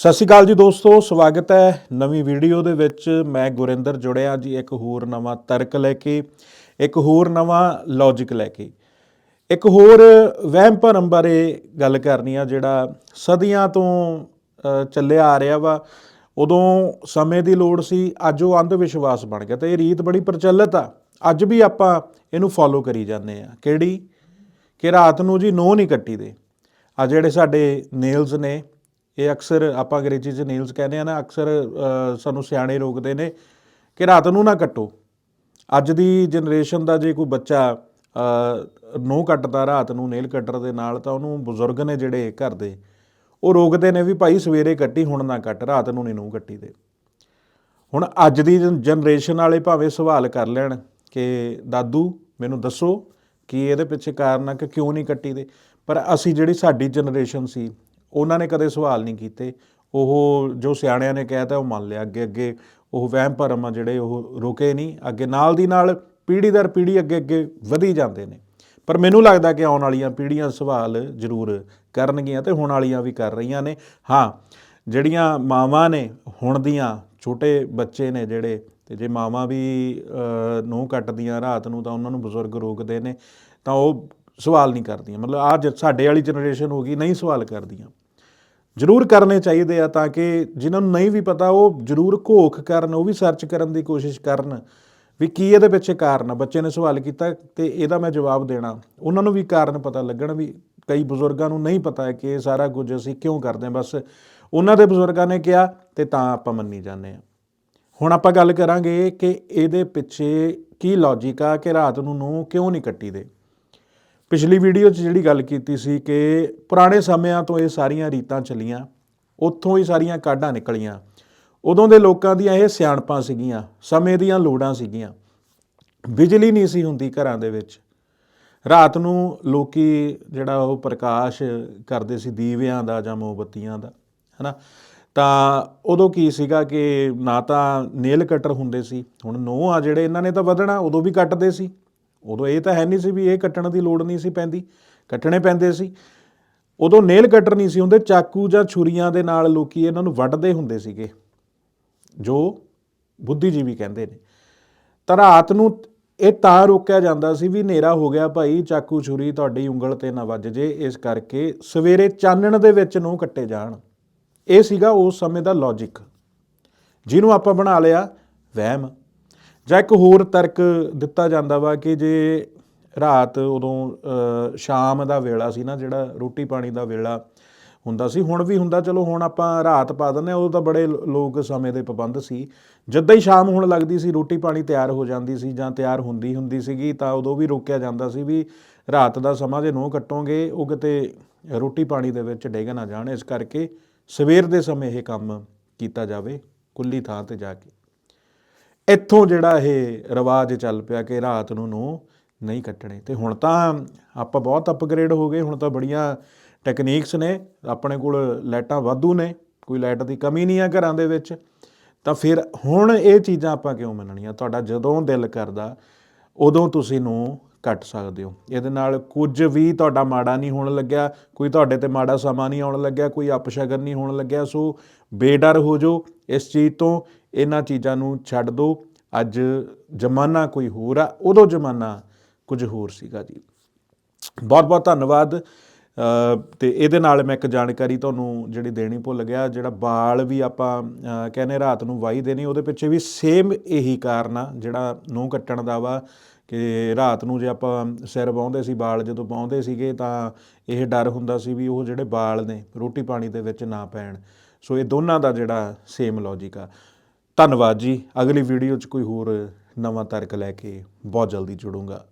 ਸਤਿ ਸ਼੍ਰੀ ਅਕਾਲ ਜੀ ਦੋਸਤੋ, ਸਵਾਗਤ ਹੈ ਨਵੀਂ ਵੀਡੀਓ ਦੇ ਵਿੱਚ। ਮੈਂ ਗੁਰਿੰਦਰ ਜੁੜਿਆ ਜੀ, ਇੱਕ ਹੋਰ ਨਵਾਂ ਤਰਕ ਲੈ ਕੇ, ਇੱਕ ਹੋਰ ਨਵਾਂ ਲੌਜੀਕ ਲੈ ਕੇ। ਇੱਕ ਹੋਰ ਵਹਿਮ ਭਰਮ ਬਾਰੇ ਗੱਲ ਕਰਨੀ ਆ, ਜਿਹੜਾ ਸਦੀਆਂ ਤੋਂ ਚੱਲਿਆ ਆ ਰਿਹਾ ਵਾ। ਉਦੋਂ ਸਮੇਂ ਦੀ ਲੋੜ ਸੀ, ਅੱਜ ਉਹ ਅੰਧ ਵਿਸ਼ਵਾਸ ਬਣ ਗਿਆ ਤੇ ਇਹ ਰੀਤ ਬੜੀ ਪ੍ਰਚਲਿਤ ਆ। ਅੱਜ ਵੀ ਆਪਾਂ ਇਹਨੂੰ ਫੋਲੋ ਕਰੀ ਜਾਂਦੇ ਆ। ਕਿਹੜੀ? ਕਿ ਰਾਤ ਨੂੰ ਜੀ ਨੋ ਨਹੀਂ ਕੱਟੀ ਦੇ। ਆ ਜਿਹੜੇ ਸਾਡੇ ਨੇਲਸ ਨੇ ਇਹ ਅਕਸਰ ਆਪਾਂ ਅੰਗਰੇਜ਼ੀ 'ਚ ਨੇਲਸ ਕਹਿੰਦੇ ਆ ਨਾ ਅਕਸਰ ਸਾਨੂੰ ਸਿਆਣੇ ਰੋਕਦੇ ਨੇ ਕਿ ਰਾਤ ਨੂੰ ਨਾ ਕੱਟੋ। ਅੱਜ ਦੀ ਜਨਰੇਸ਼ਨ ਦਾ ਜੇ ਕੋਈ ਬੱਚਾ ਅ, ਕੱਟਦਾ ਰਾਤ ਨੂੰ ਨੇਲ ਕਟਰ ਦੇ ਨਾਲ ਤਾਂ ਉਹਨੂੰ ਬਜ਼ੁਰਗ ਨੇ ਜਿਹੜੇ ਘਰ ਦੇ ਉਹ ਰੋਕਦੇ ਨੇ ਵੀ ਭਾਈ ਸਵੇਰੇ ਕੱਟੀ ਹੁਣ ਨਾ ਕੱਟ ਰਾਤ ਨੂੰ ਨਹੀਂ ਨਹੁੰ ਕੱਟੀ ਦੇ। ਹੁਣ ਅੱਜ ਦੀ ਜਨਰੇਸ਼ਨ ਵਾਲੇ ਭਾਵੇਂ ਸਵਾਲ ਕਰ ਲੈਣ ਕਿ ਦਾਦੂ ਮੈਨੂੰ ਦੱਸੋ ਕਿ ਇਹਦੇ ਪਿੱਛੇ ਕਾਰਨ ਆ ਕਿ ਕਿਉਂ ਨਹੀਂ ਕੱਟੀ ਦੇ? ਪਰ ਅਸੀਂ ਜਿਹੜੀ ਸਾਡੀ ਜਨਰੇਸ਼ਨ ਸੀ ਉਹਨਾਂ ਨੇ ਕਦੇ ਸਵਾਲ ਨਹੀਂ ਕੀਤੇ। ਉਹ ਜੋ ਸਿਆਣਿਆਂ ਨੇ ਕਹਿਤਾ ਉਹ ਮੰਨ ਲਿਆ। ਅੱਗੇ ਅੱਗੇ ਉਹ ਵਹਿਮ ਭਰਮ ਆ ਜਿਹੜੇ ਉਹ ਰੁਕੇ ਨਹੀਂ। ਅੱਗੇ ਨਾਲ ਦੀ ਨਾਲ ਪੀੜ੍ਹੀ ਦਰ ਪੀੜ੍ਹੀ ਅੱਗੇ ਅੱਗੇ ਵਧੀ ਜਾਂਦੇ ਨੇ। ਪਰ ਮੈਨੂੰ ਲੱਗਦਾ ਕਿ ਆਉਣ ਵਾਲੀਆਂ ਪੀੜ੍ਹੀਆਂ ਸਵਾਲ ਜ਼ਰੂਰ ਕਰਨਗੀਆਂ ਤੇ ਹੁਣ ਵਾਲੀਆਂ ਵੀ ਕਰ ਰਹੀਆਂ ਨੇ। ਹਾਂ, ਜਿਹੜੀਆਂ ਮਾਵਾਂ ਨੇ ਹੁਣ ਦੀਆਂ ਛੋਟੇ ਬੱਚੇ ਨੇ ਜਿਹੜੇ ਤੇ ਜੇ ਮਾਵਾਂ ਵੀ ਨੂੰ ਕੱਟਦੀਆਂ ਰਾਤ ਨੂੰ ਤਾਂ ਉਹਨਾਂ ਨੂੰ ਬਜ਼ੁਰਗ ਰੋਕਦੇ ਨੇ ਤਾਂ ਉਹ ਸਵਾਲ ਨਹੀਂ ਕਰਦੀਆਂ। ਮਤਲਬ ਆ ਸਾਡੇ ਵਾਲੀ ਜਨਰੇਸ਼ਨ ਹੋ ਗਈ, ਨਹੀਂ ਸਵਾਲ ਕਰਦੀਆਂ। ਜ਼ਰੂਰ ਕਰਨੇ ਚਾਹੀਦੇ ਆ ਤਾਂ ਕਿ ਜਿਨ੍ਹਾਂ ਨੂੰ ਨਹੀਂ ਵੀ ਪਤਾ, ਉਹ ਜ਼ਰੂਰ ਘੋਖ ਕਰਨ, ਉਹ ਵੀ ਸਰਚ ਕਰਨ ਦੀ ਕੋਸ਼ਿਸ਼ ਕਰਨ ਵੀ ਕੀ ਇਹਦੇ ਪਿੱਛੇ ਕਾਰਨ ਆ। ਬੱਚੇ ਨੇ ਸਵਾਲ ਕੀਤਾ ਤੇ ਇਹਦਾ ਮੈਂ ਜਵਾਬ ਦੇਣਾ। ਉਹਨਾਂ ਨੂੰ ਵੀ ਕਾਰਨ ਪਤਾ ਲੱਗਣ ਵੀ ਕਈ ਬਜ਼ੁਰਗਾਂ ਨੂੰ ਨਹੀਂ ਪਤਾ ਹੈ ਕਿ ਇਹ ਸਾਰਾ ਕੁਝ ਅਸੀਂ ਕਿਉਂ ਕਰਦੇ ਹਾਂ। ਬਸ ਉਹਨਾਂ ਦੇ ਬਜ਼ੁਰਗਾਂ ਨੇ ਕਿਹਾ ਤੇ ਤਾਂ ਆਪਾਂ ਮੰਨੀ ਜਾਂਦੇ ਹਾਂ। ਹੁਣ ਆਪਾਂ ਗੱਲ ਕਰਾਂਗੇ ਕਿ ਇਹਦੇ ਪਿੱਛੇ ਕੀ ਲੌਜੀਕ ਆ ਕਿ ਰਾਤ ਨੂੰ ਨੂੰ ਕਿਉਂ ਨਹੀਂ ਕੱਟੀ ਦੇ। ਪਿਛਲੀ ਵੀਡੀਓ 'ਚ ਜਿਹੜੀ ਗੱਲ ਕੀਤੀ ਸੀ ਕਿ ਪੁਰਾਣੇ ਸਮਿਆਂ ਤੋਂ ਇਹ ਸਾਰੀਆਂ ਰੀਤਾਂ ਚੱਲੀਆਂ, ਉੱਥੋਂ ਹੀ ਸਾਰੀਆਂ ਕਾਢਾਂ ਨਿਕਲੀਆਂ। ਉਦੋਂ ਦੇ ਲੋਕਾਂ ਦੀਆਂ ਇਹ ਸਿਆਣਪਾਂ ਸੀਗੀਆਂ, ਸਮੇਂ ਦੀਆਂ ਲੋੜਾਂ ਸੀਗੀਆਂ। ਬਿਜਲੀ ਨਹੀਂ ਸੀ ਹੁੰਦੀ ਘਰਾਂ ਦੇ ਵਿੱਚ। ਰਾਤ ਨੂੰ ਲੋਕੀ ਜਿਹੜਾ ਉਹ ਪ੍ਰਕਾਸ਼ ਕਰਦੇ ਸੀ ਦੀਵਿਆਂ ਦਾ ਜਾਂ ਮੋਮਬੱਤੀਆਂ ਦਾ, ਹਨਾ? ਤਾਂ ਉਦੋਂ ਕੀ ਸੀਗਾ ਕਿ ਨਾ ਤਾਂ ਨੇਲ ਕਟਰ ਹੁੰਦੇ ਸੀ, ਹੁਣ ਨੋ ਆ ਜਿਹੜੇ, ਇਹਨਾਂ ਨੇ ਤਾਂ ਵਧਣਾ, ਉਦੋਂ ਵੀ ਕੱਟਦੇ ਸੀ। ਉਦੋਂ ਇਹ ਤਾਂ ਹੈ ਨਹੀਂ ਸੀ ਵੀ ਇਹ ਕੱਟਣ ਦੀ ਲੋੜ ਨਹੀਂ ਸੀ ਪੈਂਦੀ, ਕੱਟਣੇ ਪੈਂਦੇ ਸੀ। ਉਦੋਂ ਨੇਲ ਕਟਰ ਨਹੀਂ ਸੀ ਹੁੰਦੇ, ਚਾਕੂ ਜਾਂ ਛੁਰੀਆਂ ਦੇ ਨਾਲ ਲੋਕੀ ਇਹਨਾਂ ਨੂੰ ਵੱਢਦੇ ਹੁੰਦੇ ਸੀਗੇ, ਜੋ ਬੁੱਧੀਜੀਵੀ ਕਹਿੰਦੇ ਨੇ। ਤਾਂ ਰਾਤ ਨੂੰ ਇਹ ਤਾਂ ਰੋਕਿਆ ਜਾਂਦਾ ਸੀ ਵੀ ਹਨੇਰਾ ਹੋ ਗਿਆ ਭਾਈ, ਚਾਕੂ, ਛੁਰੀ ਤੁਹਾਡੀ ਉਂਗਲ ਤੇ ਨਾ ਵੱਜ ਜੇ, ਇਸ ਕਰਕੇ ਸਵੇਰੇ ਚਾਨਣ ਦੇ ਵਿੱਚ ਨੂੰ ਕੱਟੇ ਜਾਣ। ਇਹ ਸੀਗਾ ਉਸ ਸਮੇਂ ਦਾ ਲੌਜੀਕ ਜਿਹਨੂੰ ਆਪਾਂ ਬਣਾ ਲਿਆ ਵਹਿਮ। ਜਾਂ ਇੱਕ ਹੋਰ ਤਰਕ ਦਿੱਤਾ ਜਾਂਦਾ ਵਾ ਕਿ ਜੇ ਰਾਤ ਉਦੋਂ ਸ਼ਾਮ ਦਾ ਵੇਲਾ ਸੀ ਨਾ, ਜਿਹੜਾ ਰੋਟੀ ਪਾਣੀ ਦਾ ਵੇਲਾ ਹੁੰਦਾ ਸੀ, ਹੁਣ ਵੀ ਹੁੰਦਾ, ਚਲੋ ਹੁਣ ਆਪਾਂ ਰਾਤ ਪਾ ਦਿੰਦੇ ਹਾਂ, ਉਦੋਂ ਤਾਂ ਬੜੇ ਲੋਕ ਸਮੇਂ ਦੇ ਪਾਬੰਦ ਸੀ। ਜਿੱਦਾਂ ਹੀ ਸ਼ਾਮ ਹੋਣ ਲੱਗਦੀ ਸੀ, ਰੋਟੀ ਪਾਣੀ ਤਿਆਰ ਹੋ ਜਾਂਦੀ ਸੀ ਜਾਂ ਤਿਆਰ ਹੁੰਦੀ ਹੁੰਦੀ ਸੀਗੀ, ਤਾਂ ਉਦੋਂ ਵੀ ਰੋਕਿਆ ਜਾਂਦਾ ਸੀ ਵੀ ਰਾਤ ਦਾ ਸਮਾਂ ਜੇ ਨੋ ਕੱਟੋਗੇ, ਉਹ ਕਿਤੇ ਰੋਟੀ ਪਾਣੀ ਦੇ ਵਿੱਚ ਡਿੱਗ ਨਾ ਜਾਣ। ਇਸ ਕਰਕੇ ਸਵੇਰ ਦੇ ਸਮੇਂ ਇਹ ਕੰਮ ਕੀਤਾ ਜਾਵੇ ਕੁੱਲੀ ਥਾਂ ਤੇ ਜਾ ਕੇ। ਇੱਥੋਂ ਜਿਹੜਾ ਇਹ ਰਿਵਾਜ ਚੱਲ ਪਿਆ ਕਿ ਰਾਤ ਨੂੰ ਨੂੰ ਨਹੀਂ ਕੱਟਣੇ। ਤੇ ਹੁਣ ਤਾਂ ਆਪਾਂ ਬਹੁਤ ਅਪਗ੍ਰੇਡ ਹੋ ਗਏ, ਹੁਣ ਤਾਂ ਬੜੀਆਂ ਟੈਕਨੀਕਸ ਨੇ, ਆਪਣੇ ਕੋਲ ਲਾਈਟਾਂ ਵਾਧੂ ਨੇ, ਕੋਈ ਲਾਈਟ ਦੀ ਕਮੀ ਨਹੀਂ ਆ ਘਰਾਂ ਦੇ ਵਿੱਚ। ਤਾਂ ਫਿਰ ਹੁਣ ਇਹ ਚੀਜ਼ਾਂ ਆਪਾਂ ਕਿਉਂ ਮੰਨਣੀਆਂ? ਤੁਹਾਡਾ ਜਦੋਂ ਦਿਲ ਕਰਦਾ, ਉਦੋਂ ਤੁਸੀਂ ਨੂੰ ਕੱਟ ਸਕਦੇ ਹੋ। ਇਹਦੇ ਨਾਲ ਕੁਝ ਵੀ ਤੁਹਾਡਾ ਮਾੜਾ ਨਹੀਂ ਹੋਣ ਲੱਗਿਆ, ਕੋਈ ਤੁਹਾਡੇ ਤੇ ਮਾੜਾ ਸਮਾਂ ਨਹੀਂ ਆਉਣ ਲੱਗਿਆ, ਕੋਈ ਅਪਸ਼ਗਨ ਨਹੀਂ ਹੋਣ ਲੱਗਿਆ। ਸੋ ਬੇਡਰ ਹੋ ਜਾਓ ਇਸ ਚੀਜ਼ ਤੋਂ। ਇਹਨਾਂ ਚੀਜ਼ਾਂ ਨੂੰ ਛੱਡ ਦਿਓ ਅੱਜ ਜ਼ਮਾਨਾ ਕੋਈ ਹੋਰ ਆ। ਉਦੋਂ ਜ਼ਮਾਨਾ ਕੁਝ ਹੋਰ ਸੀਗਾ ਜੀ। ਬਹੁਤ ਬਹੁਤ ਧੰਨਵਾਦ। ਅ, ਤੇ ਇਹਦੇ ਨਾਲ ਮੈਂ ਇੱਕ ਜਾਣਕਾਰੀ ਤੁਹਾਨੂੰ ਜਿਹੜੀ ਦੇਣੀ ਭੁੱਲ ਗਿਆ ਜਿਹੜਾ ਬਾਲ ਵੀ ਆਪਾਂ ਕਹਿੰਦੇ ਰਾਤ ਨੂੰ ਵਾਈ ਦੇਣੀ ਉਹਦੇ ਪਿੱਛੇ ਵੀ ਸੇਮ ਇਹੀ ਕਾਰਨ ਆ ਜਿਹੜਾ ਨੂੰ ਕੱਟਣ ਦਾ ਵਾ ਕਿ ਰਾਤ ਨੂੰ ਜੇ ਆਪਾਂ ਸਿਰ ਵਾਹੁੰਦੇ ਸੀ ਬਾਲ ਜਦੋਂ ਵਾਹੁੰਦੇ ਸੀਗੇ ਤਾਂ ਇਹ ਡਰ ਹੁੰਦਾ ਸੀ ਵੀ ਉਹ ਜਿਹੜੇ ਬਾਲ ਨੇ ਰੋਟੀ ਪਾਣੀ ਦੇ ਵਿੱਚ ਨਾ ਪੈਣ। ਸੋ ਇਹ ਦੋਨਾਂ ਦਾ ਜਿਹੜਾ ਸੇਮ ਲੌਜੀਕ ਆ। ਧੰਨਵਾਦ ਜੀ। ਅਗਲੀ ਵੀਡੀਓ 'ਚ ਕੋਈ ਹੋਰ ਨਵਾਂ ਤਰਕ ਲੈ ਕੇ ਬਹੁਤ ਜਲਦੀ ਜੁੜੂੰਗਾ।